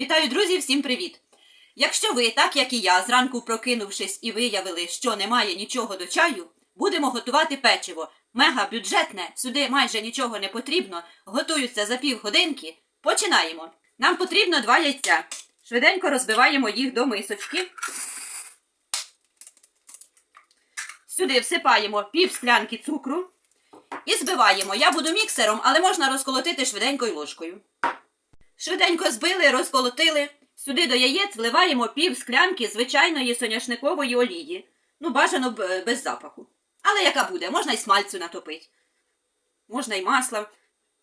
Вітаю, друзі, всім привіт! Якщо ви, так як і я, зранку прокинувшись і виявили, що немає нічого до чаю, будемо готувати печиво. Мега бюджетне, сюди майже нічого не потрібно, готуються за півгодинки. Починаємо. Нам потрібно два яйця. Швиденько розбиваємо їх до мисочки. Сюди всипаємо пів склянки цукру і збиваємо. Я буду міксером, але можна розколотити швиденько й ложкою. Швиденько збили, розколотили. Сюди до яєць вливаємо пів склянки звичайної соняшникової олії. Ну, бажано б- без запаху. Але яка буде? Можна й смальцю натопити. Можна й масла.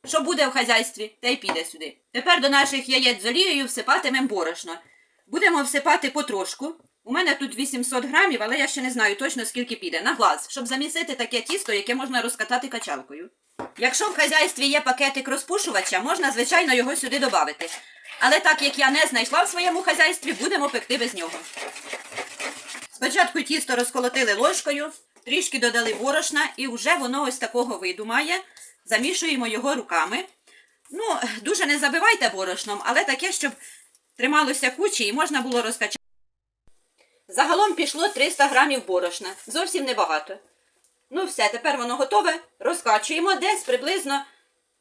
Що буде в хазяйстві, те й піде сюди. Тепер до наших яєць з олією всипатимемо борошно. Будемо всипати потрошку. У мене тут 800 грамів, але я ще не знаю точно скільки піде. На глаз, щоб замісити таке тісто, яке можна розкатати качалкою. Якщо в хазяйстві є пакетик розпушувача, можна, звичайно, його сюди додати. Але так як я не знайшла в своєму хазяйстві, будемо пекти без нього. Спочатку тісто розколотили ложкою, трішки додали борошна, і вже воно ось такого виду має. Замішуємо його руками. Ну, дуже не забивайте борошном, але таке, щоб трималося кучі і можна було розкачати. Загалом пішло 300 грамів борошна. Зовсім небагато. Ну все, тепер воно готове. Розкачуємо десь приблизно.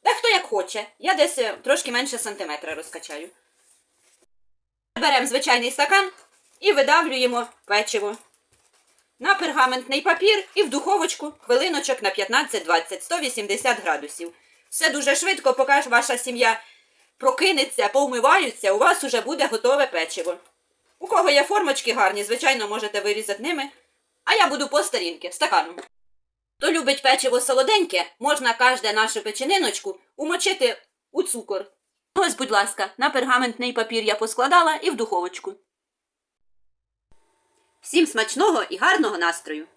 Дехто як хоче. Я десь е, трошки менше сантиметра розкачаю. Беремо звичайний стакан і видавлюємо печиво на пергаментний папір і в духовочку хвилиночок на 15-20, 180 градусів. Все дуже швидко, поки ваша сім'я прокинеться, повмиваються, у вас уже буде готове печиво. У кого є формочки гарні, звичайно, можете вирізати ними. А я буду по старінки, стаканом. Хто любить печиво солоденьке, можна кожне нашу печениночку умочити у цукор. Ось, будь ласка, на пергаментний папір я поскладала і в духовочку. Всім смачного і гарного настрою!